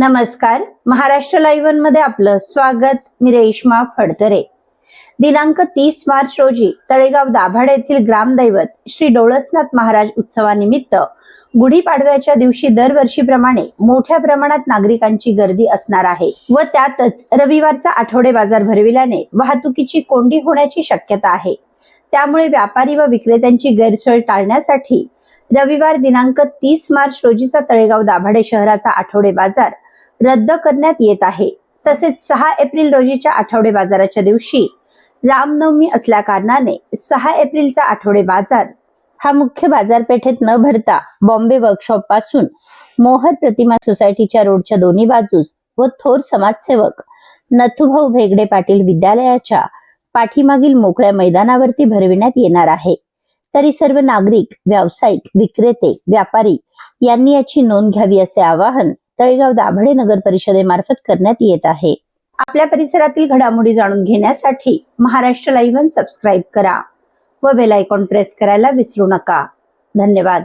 नमस्कार. महाराष्ट्र लाईव्हमध्ये आपलं स्वागत. मी रेश्मा फडतरे. दिनांक तीस मार्च रोजी तळेगाव दाभाड येथील ग्रामदैवत श्री डोळसनाथ महाराज उत्सवानिमित्त गुढीपाडव्याच्या दिवशी दरवर्षीप्रमाणे मोठ्या प्रमाणात नागरिकांची गर्दी असणार आहे व त्यातच रविवारचा आठवडे बाजार भरविल्याने वाहतुकीची कोंडी होण्याची शक्यता आहे. त्यामुळे व्यापारी व विक्रेत्यांची गैरसोय टाळण्यासाठी रविवार दिनांक तीस मार्च रोजीचा तळेगाव दाभाडे शहराचा आठवडे बाजार रद्द करण्यात येत आहे. तसेच सहा एप्रिल रोजीच्या आठवडे बाजाराच्या दिवशी रामनवमी असल्या कारणाने सहा एप्रिलचा आठवडे बाजार हा मुख्य बाजारपेठेत न भरता बॉम्बे वर्कशॉपपासून मोहर प्रतिमा सोसायटीच्या रोडच्या दोन्ही बाजूस व थोर समाजसेवक नथुभाऊ भेगडे पाटील विद्यालयाच्या पाठीमागील मोकळ्या मैदानावरती भरविण्यात येणार आहे. तरी सर्व नागरिक व्यावसायिक विक्रेते व्यापारी यांनी याची नोंद घ्यावी असे आवाहन तळेगाव दाभडे नगर परिषदेमार्फत करण्यात येत आहे. आपल्या परिसरातील घडामोडी जाणून घेण्यासाठी महाराष्ट्र लाईव्ह सबस्क्राईब करा व बेल आयकॉन प्रेस करायला विसरू नका. धन्यवाद.